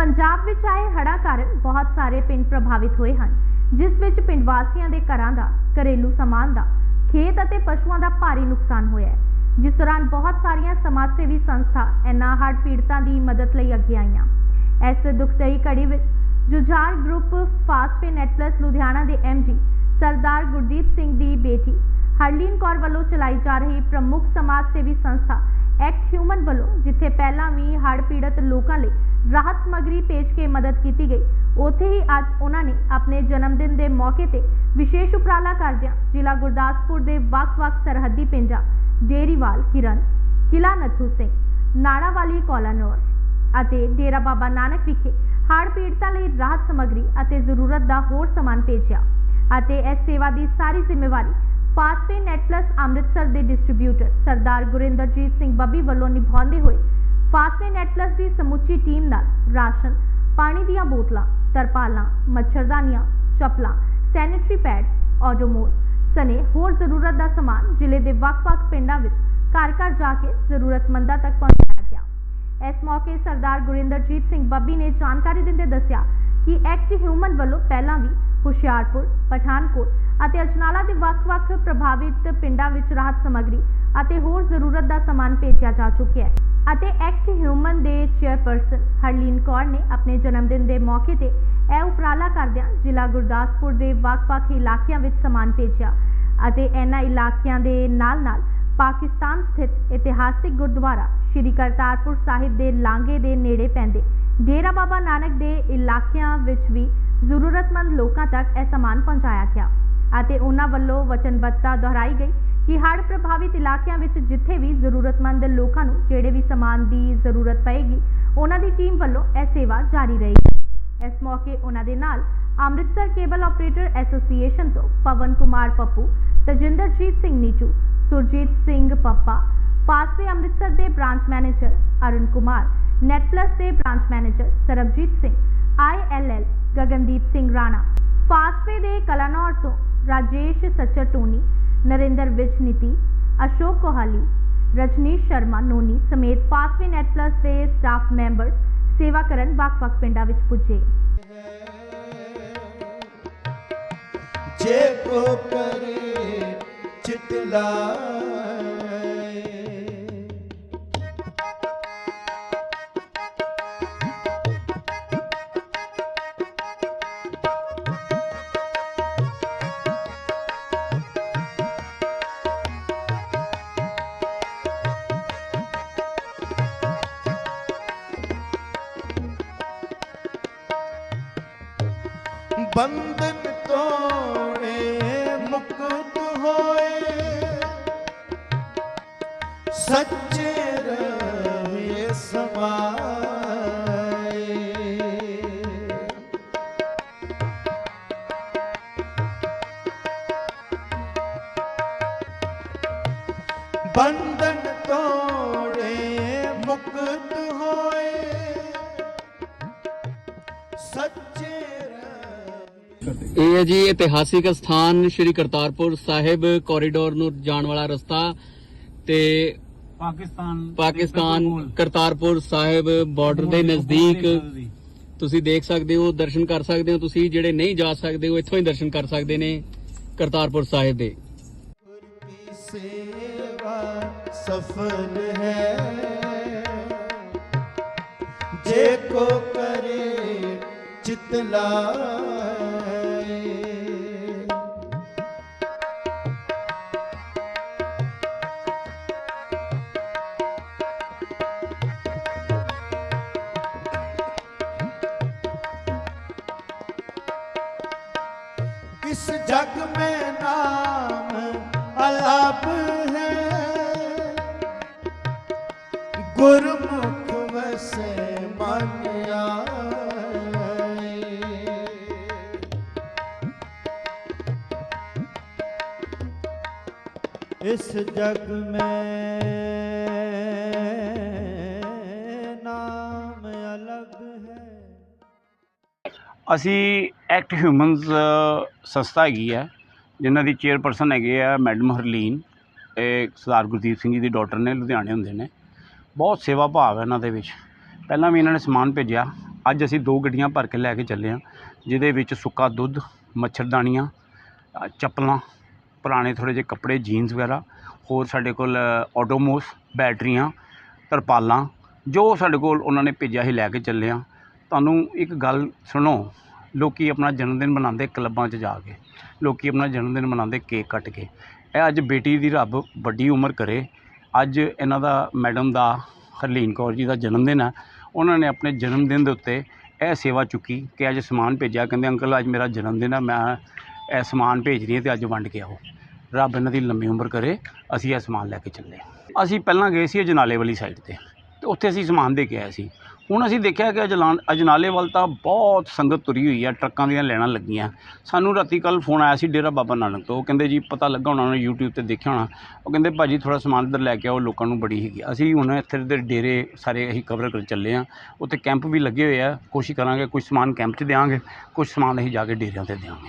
ਪੰਜਾਬ ਵਿੱਚ ਆਏ ਹੜ੍ਹਾਂ ਕਾਰਨ ਬਹੁਤ ਸਾਰੇ ਪਿੰਡ ਪ੍ਰਭਾਵਿਤ ਹੋਏ ਹਨ, ਜਿਸ ਵਿੱਚ ਪਿੰਡ ਵਾਸੀਆਂ ਦੇ ਘਰਾਂ ਦਾ, ਘਰੇਲੂ ਸਮਾਨ ਦਾ, ਖੇਤ ਅਤੇ ਪਸ਼ੂਆਂ ਦਾ ਭਾਰੀ ਨੁਕਸਾਨ ਹੋਇਆ ਹੈ। ਜਿਸ ਦੌਰਾਨ ਬਹੁਤ ਸਾਰੀਆਂ ਸਮਾਜ ਸੇਵੀ ਸੰਸਥਾ ਇਨ੍ਹਾਂ ਹੜ੍ਹ ਪੀੜਤਾਂ ਦੀ ਮਦਦ ਲਈ ਅੱਗੇ ਆਈਆਂ। ਇਸ ਦੁਖਦਾਈ ਘੜੀ ਵਿੱਚ Jujhar group Fastway Netplus Ludhiana ਦੇ ਐਮਡੀ ਸਰਦਾਰ ਗੁਰਦੀਪ ਸਿੰਘ ਦੀ ਬੇਟੀ ਹਰਲੀਨ ਕੌਰ ਵੱਲੋਂ ਚਲਾਈ ਜਾ ਰਹੀ ਪ੍ਰਮੁੱਖ ਸਮਾਜ ਸੇਵੀ ਸੰਸਥਾ ਐਕਟ ਹਿਊਮਨ ਵੱਲੋਂ, ਜਿੱਥੇ ਪਹਿਲਾਂ ਵੀ ਹੜ੍ਹ ਪੀੜਤ ਲੋਕਾਂ ਲਈ ਰਾਹਤ ਸਮੱਗਰੀ ਭੇਜ ਕੇ ਮਦਦ ਕੀਤੀ ਗਈ, ਉੱਥੇ ਹੀ ਅੱਜ ਉਹਨਾਂ ਨੇ ਆਪਣੇ ਜਨਮ ਦਿਨ ਦੇ ਮੌਕੇ ਤੇ ਵਿਸ਼ੇਸ਼ ਉਪਰਾਲਾ ਕਰਦਿਆਂ ਜ਼ਿਲ੍ਹਾ ਗੁਰਦਾਸਪੁਰ ਦੇ ਵੱਖ-ਵੱਖ ਸਰਹੱਦੀ ਪਿੰਡਾਂ ਡੇਰੀਵਾਲ ਕਿਰਨ, ਕਿਲਾ ਨੱਥੂ ਸਿੰਘ, ਨਾੜਾਵਾਲੀ ਕੋਲਾਨੌਰ ਅਤੇ ਡੇਰਾ ਬਾਬਾ ਨਾਨਕ ਵਿਖੇ ਹੜ੍ਹ ਪੀੜਤਾਂ ਲਈ ਰਾਹਤ ਸਮੱਗਰੀ ਅਤੇ ਜ਼ਰੂਰਤ ਦਾ ਹੋਰ ਸਮਾਨ ਭੇਜਿਆ ਅਤੇ ਇਸ ਸੇਵਾ ਦੀ ਸਾਰੀ ਜ਼ਿੰਮੇਵਾਰੀ ਫਾਸਟਵੇ ਨੈਟ ਪਲੱਸ ਅੰਮ੍ਰਿਤਸਰ ਦੇ ਡਿਸਟ੍ਰੀਬਿਊਟਰ ਸਰਦਾਰ ਗੁਰਿੰਦਰਜੀਤ ਸਿੰਘ ਬੱਬੀ ਵੱਲੋਂ ਨਿਭਾਉਂਦੇ ਹੋਏ ਫਾਸਟਵੇ ਨੈਟ ਪਲੱਸ ਦੀ ਸਮੁੱਚੀ ਟੀਮ ਨਾਲ ਰਾਸ਼ਨ, ਪਾਣੀ ਦੀਆਂ ਬੋਤਲਾਂ, ਤਰਪਾਲਾਂ, ਮੱਛਰਦਾਨੀਆਂ, ਚੱਪਲਾਂ, ਸੈਨੀਟਰੀ ਪੈਡਸ ਆਡੋਮੋਸ ਸਨੇ ਹੋਰ ਜ਼ਰੂਰਤ ਦਾ ਸਮਾਨ ਜ਼ਿਲ੍ਹੇ ਦੇ ਵੱਖ-ਵੱਖ ਪਿੰਡਾਂ ਵਿੱਚ ਘਰ ਘਰ ਜਾ ਕੇ ਜ਼ਰੂਰਤਮੰਦਾਂ ਤੱਕ ਪਹੁੰਚਾਇਆ ਗਿਆ। ਇਸ ਮੌਕੇ ਸਰਦਾਰ ਗੁਰਿੰਦਰਜੀਤ ਸਿੰਘ ਬੱਬੀ ਨੇ ਜਾਣਕਾਰੀ ਦਿੰਦੇ ਦੱਸਿਆ ਕਿ ਐਕਟ ਹਿਊਮਨ ਵੱਲੋਂ ਪਹਿਲਾਂ ਵੀ ਹੁਸ਼ਿਆਰਪੁਰ, ਪਠਾਨਕੋਟ ਅਤੇ ਅਜਨਾਲਾ ਦੇ ਵੱਖ-ਵੱਖ ਪ੍ਰਭਾਵਿਤ ਪਿੰਡਾਂ ਵਿੱਚ ਰਾਹਤ ਸਮੱਗਰੀ ਅਤੇ ਹੋਰ ਜ਼ਰੂਰਤ ਦਾ ਸਮਾਨ ਭੇਜਿਆ ਜਾ ਚੁੱਕਿਆ ਹੈ ਅਤੇ ਐਕਟ ਹਿਊਮਨ ਦੇ ਚੇਅਰਪਰਸਨ ਹਰਲੀਨ ਕੌਰ ਨੇ ਆਪਣੇ ਜਨਮ ਦਿਨ ਦੇ ਮੌਕੇ ਤੇ ਇਹ ਉਪਰਾਲਾ ਕਰਦਿਆਂ ਜ਼ਿਲ੍ਹਾ ਗੁਰਦਾਸਪੁਰ ਦੇ ਵੱਖ-ਵੱਖ ਇਲਾਕਿਆਂ ਵਿੱਚ ਸਮਾਨ ਭੇਜਿਆ ਅਤੇ ਇਹਨਾਂ ਇਲਾਕਿਆਂ ਦੇ ਨਾਲ-ਨਾਲ ਪਾਕਿਸਤਾਨ ਸਥਿਤ ਇਤਿਹਾਸਿਕ ਗੁਰਦੁਆਰਾ ਸ਼੍ਰੀ ਕਰਤਾਰਪੁਰ ਸਾਹਿਬ ਦੇ ਲਾਂਘੇ ਦੇ ਨੇੜੇ ਪੈਂਦੇ ਡੇਰਾ ਬਾਬਾ ਨਾਨਕ ਦੇ ਇਲਾਕਿਆਂ ਵਿੱਚ ਵੀ ਜ਼ਰੂਰਤਮੰਦ ਲੋਕਾਂ ਤੱਕ ਇਹ ਸਮਾਨ ਪਹੁੰਚਾਇਆ ਗਿਆ ਅਤੇ ਉਹਨਾਂ ਵੱਲੋਂ ਵਚਨਬੱਧਤਾ ਦੁਹਰਾਈ ਗਈ ਕਿ ਹੜ੍ਹ ਪ੍ਰਭਾਵਿਤ ਇਲਾਕਿਆਂ ਵਿੱਚ ਜਿੱਥੇ ਵੀ ਜ਼ਰੂਰਤਮੰਦ ਲੋਕਾਂ ਨੂੰ ਜਿਹੜੇ ਵੀ ਸਮਾਨ ਦੀ ਜ਼ਰੂਰਤ ਪਏਗੀ, ਉਹਨਾਂ ਦੀ ਟੀਮ ਵੱਲੋਂ ਇਹ ਸੇਵਾ ਜਾਰੀ ਰਹੇਗੀ ਇਸ ਮੌਕੇ ਉਹਨਾਂ ਦੇ ਨਾਲ ਅੰਮ੍ਰਿਤਸਰ ਕੇਬਲ ਆਪਰੇਟਰ ਐਸੋਸੀਏਸ਼ਨ ਤੋਂ ਪਵਨ ਕੁਮਾਰ ਪੱਪੂ, ਤਜਿੰਦਰਜੀਤ ਸਿੰਘ ਨੀਟੂ ਸੁਰਜੀਤ ਸਿੰਘ ਪੱਪਾ ਫਾਸਟਵੇ ਅੰਮ੍ਰਿਤਸਰ ਦੇ branch manager Arun Kumar Netplus ਦੇ branch manager Sarabjit Singh Gagandeep Singh Rana Fastway ਦੇ ਕਲਾਨੌਰ ਤੋਂ ਰਾਜੇਸ਼ ਸੱਚਰ ਟੋਨੀ ਨਰਿੰਦਰ ਵਿਜ ਨੀਤੀ ਅਸ਼ੋਕ ਕੋਹਾਲੀ, ਰਜਨੀਸ਼ ਸ਼ਰਮਾ ਨੋਨੀ ਸਮੇਤ ਫਾਸਵੇ ਨੈਟ ਪਲੱਸ ਦੇ ਸਟਾਫ ਮੈਂਬਰਸ ਸੇਵਾ ਕਰਨ ਵੱਖ-ਵੱਖ ਪਿੰਡਾਂ ਵਿੱਚ ਪੁੱਜੇ। ਜੇ ਕੋ ਕਰੇ ਚਿਤਲਾਏ ਬੰਧਨ ਤੋੜੇ ਮੁਕਤ ਹੋਏ। ਸੱਚੇ ਰਹੇ ਸਮਾਏ। ਬੰਧਨ ਤੋੜੇ ਮੁਕਤ ਹੋਏ। ਇਹ ਹੈ ਜੀ ਇਤਿਹਾਸਿਕ ਸਥਾਨ ਸ਼੍ਰੀ ਕਰਤਾਰਪੁਰ ਸਾਹਿਬ ਕੋਰੀਡੋਰ ਨੂੰ ਜਾਣ ਵਾਲਾ ਰਸਤਾ ਤੇ ਪਾਕਿਸਤਾਨ ਪਾਕਿਸਤਾਨ ਕਰਤਾਰਪੁਰ ਸਾਹਿਬ ਬਾਰਡਰ ਦੇ ਨਜ਼ਦੀਕ ਤੁਸੀਂ ਦੇਖ ਸਕਦੇ ਹੋ ਦਰਸ਼ਨ ਕਰ ਸਕਦੇ ਹੋ ਤੁਸੀਂ ਜਿਹੜੇ ਨਹੀਂ ਜਾ ਸਕਦੇ ਹੋ ਇੱਥੋਂ ਹੀ ਦਰਸ਼ਨ ਕਰ ਸਕਦੇ ਨੇ ਕਰਤਾਰਪੁਰ ਸਾਹਿਬ ਦੇ। ਗੁਰ ਕੀ ਸੇਵਾ ਸਫਲ ਹੈ। ਜੇ ਕੋ ਕਰੇ ਚਿਤ इस जग में नाम अलाप है गुरमुख वसे मन आए इस जग में ਅਸੀਂ ਐਕਟ ਹਿਊਮਨਸ ਸੰਸਥਾ ਹੈਗੀ ਹੈ ਜਿਨ੍ਹਾਂ ਦੀ ਚੇਅਰਪਰਸਨ ਹੈਗੇ ਆ ਮੈਡਮ ਹਰਲੀਨ ਇਹ ਸਰਦਾਰ ਗੁਰਦੀਪ ਸਿੰਘ ਜੀ ਦੀ ਡਾਟਰ ਨੇ, ਲੁਧਿਆਣੇ ਹੁੰਦੇ ਨੇ। ਬਹੁਤ ਸੇਵਾ ਭਾਵ ਹੈ ਇਹਨਾਂ ਦੇ ਵਿੱਚ। ਪਹਿਲਾਂ ਵੀ ਇਹਨਾਂ ਨੇ ਸਮਾਨ ਭੇਜਿਆ। ਅੱਜ ਅਸੀਂ ਦੋ ਗੱਡੀਆਂ ਭਰ ਕੇ ਲੈ ਕੇ ਚੱਲੇ ਹਾਂ, ਜਿਹਦੇ ਵਿੱਚ ਸੁੱਕਾ ਦੁੱਧ ਮੱਛਰਦਾਨੀਆਂ ਚੱਪਲਾਂ, ਪੁਰਾਣੇ ਥੋੜ੍ਹੇ ਜਿਹੇ ਕੱਪੜੇ ਜੀਨਸ ਵਗੈਰਾ, ਹੋਰ ਸਾਡੇ ਕੋਲ ਆਟੋਮੋਸ ਬੈਟਰੀਆਂ, ਤਰਪਾਲਾਂ, ਜੋ ਸਾਡੇ ਕੋਲ ਉਹਨਾਂ ਨੇ ਭੇਜਿਆ ਸੀ ਲੈ ਕੇ ਚੱਲੇ ਹਾਂ। ਤੁਹਾਨੂੰ ਇੱਕ ਗੱਲ ਸੁਣੋ ਲੋਕ ਆਪਣਾ ਜਨਮ ਦਿਨ ਮਨਾਉਂਦੇ ਕਲੱਬਾਂ 'ਚ ਜਾ ਕੇ, ਲੋਕ ਆਪਣਾ ਜਨਮ ਦਿਨ ਮਨਾਉਂਦੇ ਕੇਕ ਕੱਟ ਕੇ। ਇਹ ਅੱਜ ਬੇਟੀ ਦੀ ਰੱਬ ਵੱਡੀ ਉਮਰ ਕਰੇ। ਅੱਜ ਇਹਨਾਂ ਦਾ ਮੈਡਮ ਦਾ, ਹਰਲੀਨ ਕੌਰ ਜੀ ਦਾ ਜਨਮ ਦਿਨ ਹੈ ਉਹਨਾਂ ਨੇ ਆਪਣੇ ਜਨਮ ਦਿਨ ਦੇ ਉੱਤੇ ਇਹ ਸੇਵਾ ਚੁੱਕੀ ਕਿ ਅੱਜ ਸਮਾਨ ਭੇਜਿਆ। ਕਹਿੰਦੇ, ਅੰਕਲ, ਅੱਜ ਮੇਰਾ ਜਨਮ ਦਿਨ ਹੈ ਮੈਂ ਇਹ ਸਮਾਨ ਭੇਜ ਰਹੀ ਹਾਂ ਤੇ ਅੱਜ ਵੰਡ ਕੇ ਆਓ। ਰੱਬ ਇਹਨਾਂ ਦੀ ਲੰਮੀ ਉਮਰ ਕਰੇ, ਅਸੀਂ ਇਹ ਸਮਾਨ ਲੈ ਕੇ ਚੱਲੇ ਅਸੀਂ ਪਹਿਲਾਂ ਗਏ ਸੀ ਅਜਨਾਲੇ ਵਾਲੀ ਸਾਈਡ ਤੇ। ਤੇ ਉੱਥੇ ਅਸੀਂ ਸਮਾਨ ਦੇ ਕੇ ਆਏ ਸੀ। ਹੁਣ ਅਸੀਂ ਦੇਖਿਆ ਕਿ ਅਜਲਾਨ ਅਜਨਾਲੇ ਵੱਲ ਤਾਂ ਬਹੁਤ ਸੰਗਤ ਤੁਰੀ ਹੋਈ ਆ, ਟਰੱਕਾਂ ਦੀਆਂ ਲੈਣਾਂ ਲੱਗੀਆਂ। ਸਾਨੂੰ ਰਾਤੀ ਕੱਲ ਫੋਨ ਆਇਆ ਸੀ ਡੇਰਾ ਬਾਬਾ ਨਾਨਕ ਤੋਂ। ਉਹ ਕਹਿੰਦੇ ਜੀ, ਪਤਾ ਲੱਗਾ ਹੋਣਾ, ਉਹਨੇ YouTube ਤੇ ਦੇਖਿਆ ਹੋਣਾ। ਉਹ ਕਹਿੰਦੇ, ਭਾਜੀ ਥੋੜਾ ਸਮਾਨ ਇੱਧਰ ਲੈ ਕੇ ਆਓ, ਲੋਕਾਂ ਨੂੰ ਬੜੀ ਹੈਗੀ ਅਸੀਂ ਹੁਣ ਇੱਥੇ ਦੇ ਡੇਰੇ ਸਾਰੇ ਅਸੀਂ ਕਵਰ ਕਰ ਚੱਲੇ ਆ। ਉੱਥੇ ਕੈਂਪ ਵੀ ਲੱਗੇ ਹੋਏ ਆ। ਕੋਸ਼ਿਸ਼ ਕਰਾਂਗੇ ਕੁਝ ਸਮਾਨ ਕੈਂਪ 'ਚ ਦੇਵਾਂਗੇ ਕੁਝ ਸਮਾਨ ਅਸੀਂ ਜਾ ਕੇ ਡੇਰਿਆਂ ਤੇ ਦੇਵਾਂਗੇ